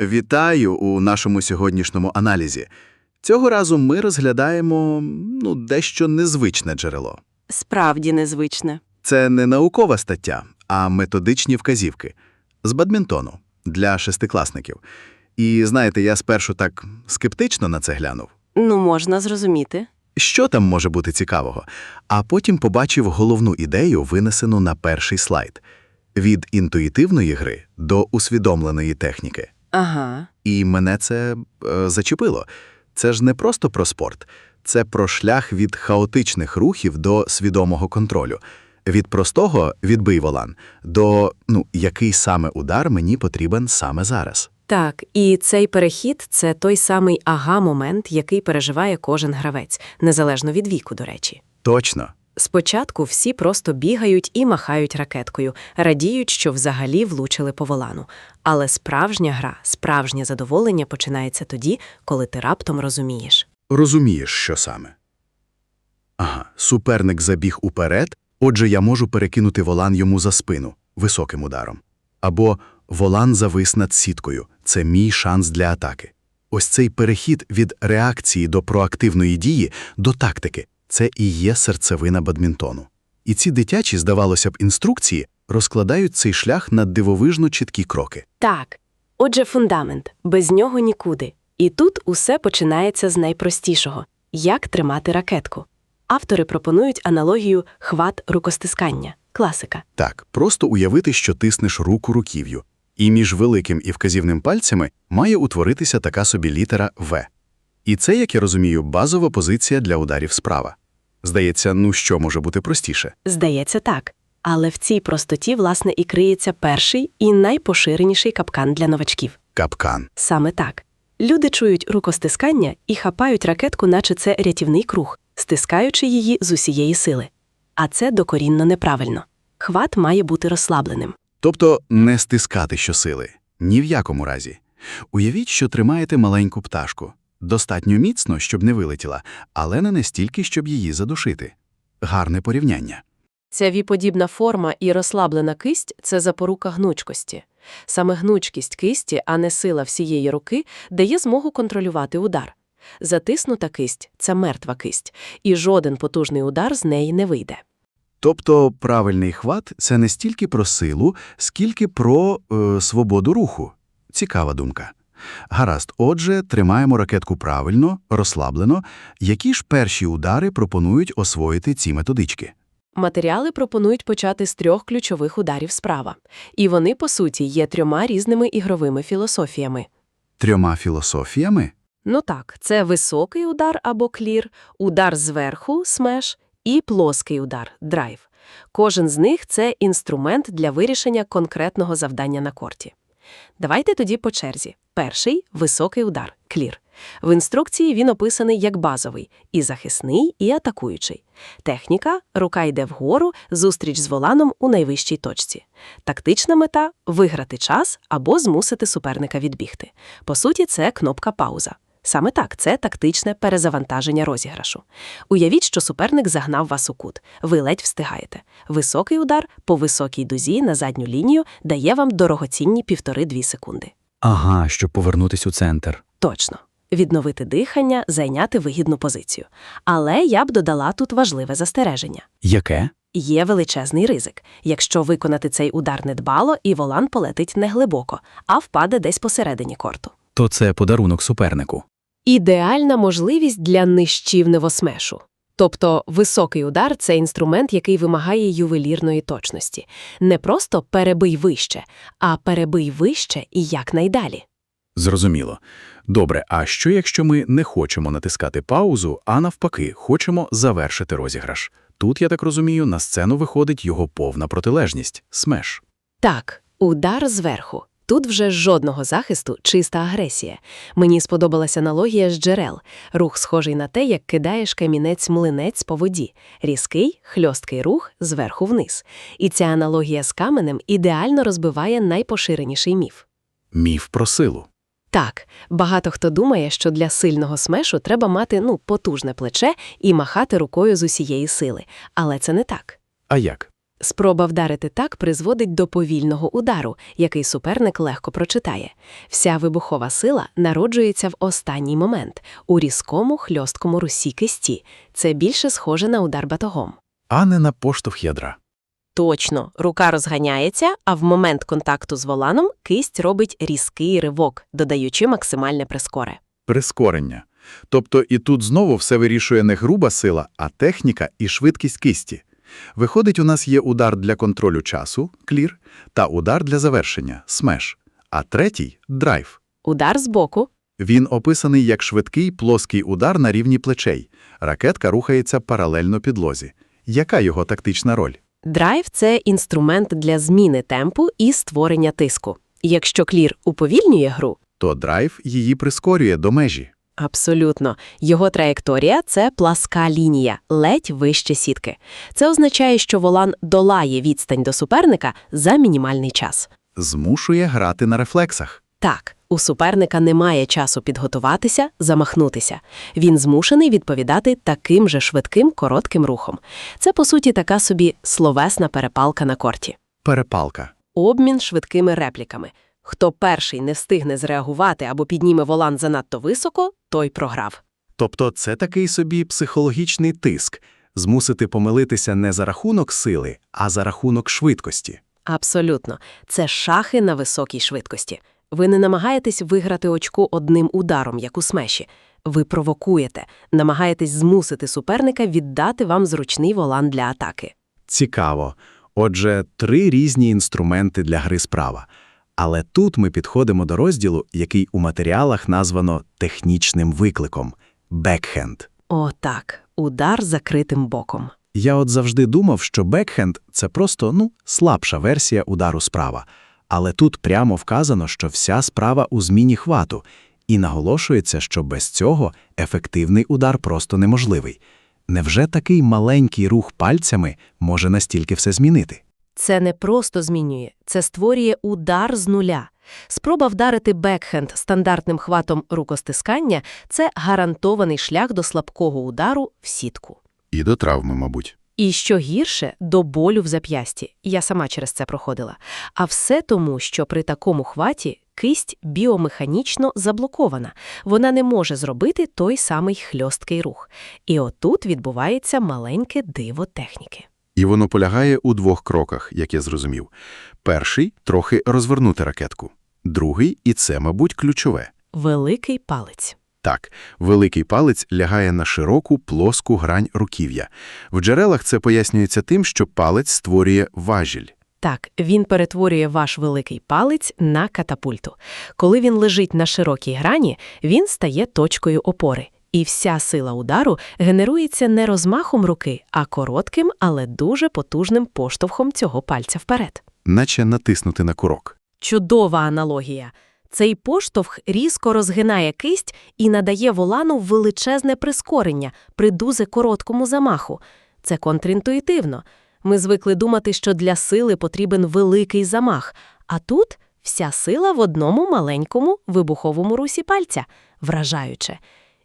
Вітаю у нашому сьогоднішньому аналізі. Цього разу ми розглядаємо ну, дещо незвичне джерело. Справді незвичне. Це не наукова стаття, а методичні вказівки з бадмінтону для шестикласників. І знаєте, я спершу так скептично на це глянув. Ну, можна зрозуміти. Що там може бути цікавого? А потім побачив головну ідею, винесену на перший слайд від інтуїтивної гри до усвідомленої техніки. Ага. І мене це е, зачепило. Це ж не просто про спорт, це про шлях від хаотичних рухів до свідомого контролю, від простого відбий волан до ну, який саме удар мені потрібен саме зараз. Так, і цей перехід це той самий ага-момент, який переживає кожен гравець, незалежно від віку, до речі. Точно. Спочатку всі просто бігають і махають ракеткою, радіють, що взагалі влучили по волану. Але справжня гра, справжнє задоволення починається тоді, коли ти раптом розумієш. Розумієш, що саме. Ага, суперник забіг уперед, отже, я можу перекинути волан йому за спину високим ударом. Або волан завис над сіткою це мій шанс для атаки. Ось цей перехід від реакції до проактивної дії до тактики це і є серцевина бадмінтону. І ці дитячі, здавалося б, інструкції розкладають цей шлях на дивовижно чіткі кроки. Так. Отже, фундамент без нього нікуди. І тут усе починається з найпростішого як тримати ракетку. Автори пропонують аналогію хват рукостискання класика. Так, просто уявити, що тиснеш руку руків'ю, і між великим і вказівним пальцями має утворитися така собі літера В. І це, як я розумію, базова позиція для ударів справа. Здається, ну що може бути простіше? Здається, так. Але в цій простоті, власне, і криється перший і найпоширеніший капкан для новачків. Капкан. Саме так. Люди чують рукостискання і хапають ракетку, наче це рятівний круг, стискаючи її з усієї сили. А це докорінно неправильно. Хват має бути розслабленим. Тобто не стискати щосили. Ні в якому разі. Уявіть, що тримаєте маленьку пташку. Достатньо міцно, щоб не вилетіла, але не настільки, щоб її задушити. Гарне порівняння. Ця віподібна форма і розслаблена кисть це запорука гнучкості. Саме гнучкість кисті, а не сила всієї руки, дає змогу контролювати удар. Затиснута кисть це мертва кисть, і жоден потужний удар з неї не вийде. Тобто правильний хват – це не стільки про силу, скільки про е, свободу руху. Цікава думка. Гаразд, отже, тримаємо ракетку правильно, розслаблено. Які ж перші удари пропонують освоїти ці методички? Матеріали пропонують почати з трьох ключових ударів справа. І вони, по суті, є трьома різними ігровими філософіями. Трьома філософіями? Ну так, це високий удар або клір, удар зверху смеш і плоский удар драйв. Кожен з них це інструмент для вирішення конкретного завдання на корті. Давайте тоді по черзі. Перший високий удар клір. В інструкції він описаний як базовий і захисний, і атакуючий. Техніка рука йде вгору, зустріч з воланом у найвищій точці. Тактична мета виграти час або змусити суперника відбігти. По суті, це кнопка пауза. Саме так, це тактичне перезавантаження розіграшу. Уявіть, що суперник загнав вас у кут. Ви ледь встигаєте. Високий удар по високій дузі на задню лінію дає вам дорогоцінні півтори-дві секунди. Ага, щоб повернутись у центр. Точно. Відновити дихання, зайняти вигідну позицію. Але я б додала тут важливе застереження. Яке? Є величезний ризик, якщо виконати цей удар недбало, і волан полетить не глибоко, а впаде десь посередині корту. То це подарунок супернику. Ідеальна можливість для нищівного смешу. Тобто високий удар це інструмент, який вимагає ювелірної точності. Не просто перебий вище, а перебий вище і якнайдалі. Зрозуміло. Добре, а що якщо ми не хочемо натискати паузу, а навпаки, хочемо завершити розіграш? Тут, я так розумію, на сцену виходить його повна протилежність – смеш. Так, удар зверху. Тут вже жодного захисту, чиста агресія. Мені сподобалася аналогія з джерел. Рух схожий на те, як кидаєш камінець-млинець по воді. Різкий, хльосткий рух зверху вниз. І ця аналогія з каменем ідеально розбиває найпоширеніший міф. Міф про силу. Так, багато хто думає, що для сильного смешу треба мати ну, потужне плече і махати рукою з усієї сили. Але це не так. А як? Спроба вдарити так призводить до повільного удару, який суперник легко прочитає. Вся вибухова сила народжується в останній момент у різкому хльосткому русі кисті. Це більше схоже на удар батогом. А не на поштовх ядра. Точно, рука розганяється, а в момент контакту з воланом кисть робить різкий ривок, додаючи максимальне прискоре. Прискорення. Тобто і тут знову все вирішує не груба сила, а техніка і швидкість кисті. Виходить, у нас є удар для контролю часу – клір, та удар для завершення – смеш, а третій – драйв. Удар збоку Він описаний як швидкий плоский удар на рівні плечей. Ракетка рухається паралельно підлозі. Яка його тактична роль? Драйв – це інструмент для зміни темпу і створення тиску. Якщо клір уповільнює гру, То драйв її прискорює до межі. Абсолютно. Його траєкторія – це пласка лінія, ледь вище сітки. Це означає, що волан долає відстань до суперника за мінімальний час. Змушує грати на рефлексах. Так, у суперника немає часу підготуватися, замахнутися. Він змушений відповідати таким же швидким коротким рухом. Це, по суті, така собі словесна перепалка на корті. Перепалка. Обмін швидкими репліками. Хто перший не встигне зреагувати або підніме волан занадто високо, той програв. Тобто це такий собі психологічний тиск – змусити помилитися не за рахунок сили, а за рахунок швидкості. Абсолютно. Це шахи на високій швидкості. Ви не намагаєтесь виграти очко одним ударом, як у смеші. Ви провокуєте, намагаєтесь змусити суперника віддати вам зручний волан для атаки. Цікаво. Отже, три різні інструменти для гри справа. Але тут ми підходимо до розділу, який у матеріалах названо технічним викликом – бекхенд. О, так, удар закритим боком. Я от завжди думав, що бекхенд – це просто, ну, слабша версія удару справа. Але тут прямо вказано, що вся справа у зміні хвату, і наголошується, що без цього ефективний удар просто неможливий. Невже такий маленький рух пальцями може настільки все змінити? Це не просто змінює, це створює удар з нуля. Спроба вдарити бекхенд стандартним хватом рукостискання – це гарантований шлях до слабкого удару в сітку. І до травми, мабуть. І що гірше, до болю в зап'ясті. Я сама через це проходила. А все тому, що при такому хваті кисть біомеханічно заблокована. Вона не може зробити той самий хльосткий рух. І отут відбувається маленьке диво техніки. І воно полягає у двох кроках, як я зрозумів. Перший – трохи розвернути ракетку. Другий – і це, мабуть, ключове. Великий палець. Так, великий палець лягає на широку, плоску грань руків'я. В джерелах це пояснюється тим, що палець створює важіль. Так, він перетворює ваш великий палець на катапульту. Коли він лежить на широкій грані, він стає точкою опори. І вся сила удару генерується не розмахом руки, а коротким, але дуже потужним поштовхом цього пальця вперед. Наче натиснути на курок. Чудова аналогія. Цей поштовх різко розгинає кисть і надає волану величезне прискорення при дуже короткому замаху. Це контрінтуїтивно. Ми звикли думати, що для сили потрібен великий замах, а тут вся сила в одному маленькому вибуховому русі пальця. Вражаюче.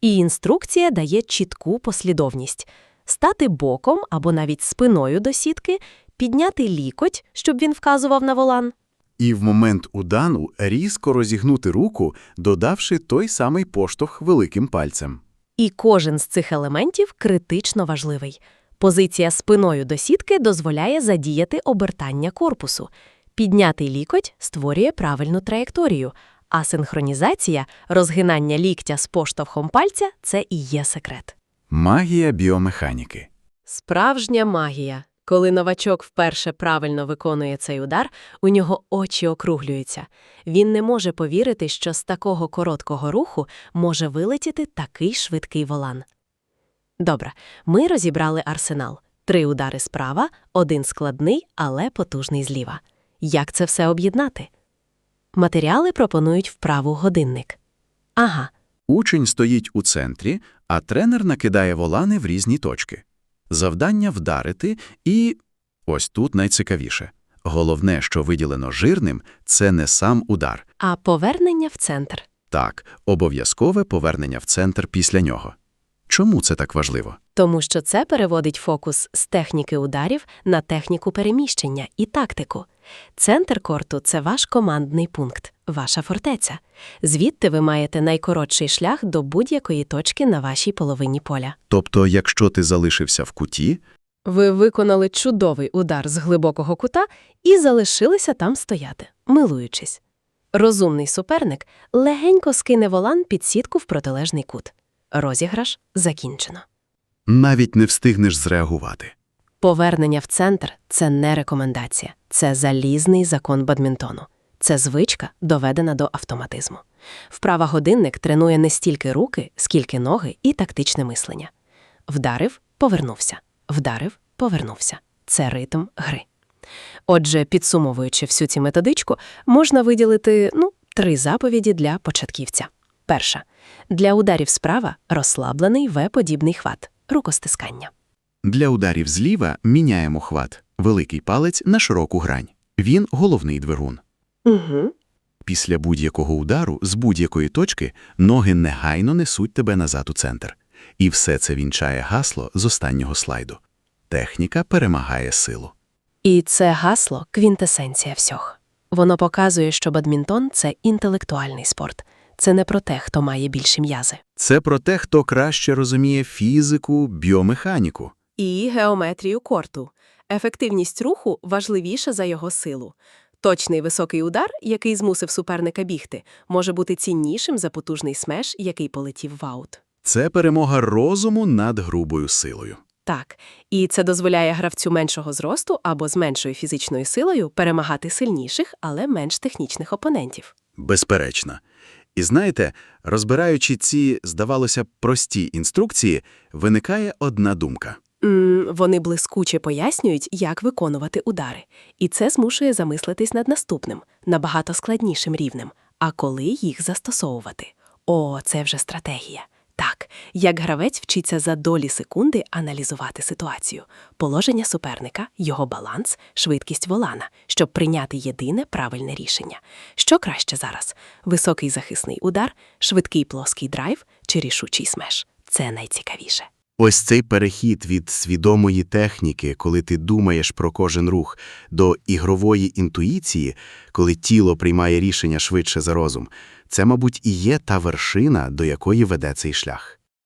І інструкція дає чітку послідовність. Стати боком або навіть спиною до сітки, підняти лікоть, щоб він вказував на волан. І в момент удану різко розігнути руку, додавши той самий поштовх великим пальцем. І кожен з цих елементів критично важливий. Позиція спиною до сітки дозволяє задіяти обертання корпусу. Піднятий лікоть створює правильну траєкторію, а синхронізація, розгинання ліктя з поштовхом пальця – це і є секрет. Магія біомеханіки. Справжня магія. Коли новачок вперше правильно виконує цей удар, у нього очі округлюються. Він не може повірити, що з такого короткого руху може вилетіти такий швидкий волан. Добре, ми розібрали арсенал. Три удари справа, один складний, але потужний зліва. Як це все об'єднати? Матеріали пропонують вправу годинник. Ага, Учень стоїть у центрі, а тренер накидає волани в різні точки. Завдання вдарити і... Ось тут найцікавіше. Головне, що виділено жирним, це не сам удар. а повернення в центр. Так, обов'язкове повернення в центр після нього. Чому це так важливо? Тому що це переводить фокус з техніки ударів на техніку переміщення і тактику. Центр корту – це ваш командний пункт, ваша фортеця. Звідти ви маєте найкоротший шлях до будь-якої точки на вашій половині поля. Тобто, якщо ти залишився в куті, Ви виконали чудовий удар з глибокого кута і залишилися там стояти, милуючись. Розумний суперник легенько скине волан під сітку в протилежний кут. Розіграш закінчено. навіть не встигнеш зреагувати. Повернення в центр – це не рекомендація, це залізний закон бадмінтону. Це звичка, доведена до автоматизму. Вправа годинник тренує не стільки руки, скільки ноги і тактичне мислення. Вдарив – повернувся. Вдарив – повернувся. Це ритм гри. Отже, підсумовуючи всю цю методичку, можна виділити ну, три заповіді для початківця. Перша. Для ударів справа – розслаблений В-подібний хват, рукостискання. Для ударів зліва міняємо хват. Великий палець на широку грань. Він – головний двигун. Угу. Після будь-якого удару з будь-якої точки ноги негайно несуть тебе назад у центр. І все це вінчає гасло з останнього слайду. Техніка перемагає силу. І це гасло – квінтесенція всього. Воно показує, що бадмінтон – це інтелектуальний спорт. Це не про те, хто має більші м'язи. Це про те, хто краще розуміє фізику, біомеханіку. І геометрію корту. Ефективність руху важливіша за його силу. Точний високий удар, який змусив суперника бігти, може бути ціннішим за потужний смеш, який полетів в аут. Це перемога розуму над грубою силою. Так, і це дозволяє гравцю меншого зросту або з меншою фізичною силою перемагати сильніших, але менш технічних опонентів. Безперечно. І знаєте, розбираючи ці, здавалося, прості інструкції, виникає одна думка. Вони блискуче пояснюють, як виконувати удари. І це змушує замислитись над наступним, набагато складнішим рівнем. А коли їх застосовувати? О, це вже стратегія. Так, як гравець вчиться за долі секунди аналізувати ситуацію, положення суперника, його баланс, швидкість волана, щоб прийняти єдине правильне рішення. Що краще зараз? Високий захисний удар, швидкий плоский драйв чи рішучий смеш? Це найцікавіше. Ось цей перехід від свідомої техніки, коли ти думаєш про кожен рух, до ігрової інтуїції, коли тіло приймає рішення швидше за розум, це, мабуть, і є та вершина, до якої веде цей шлях.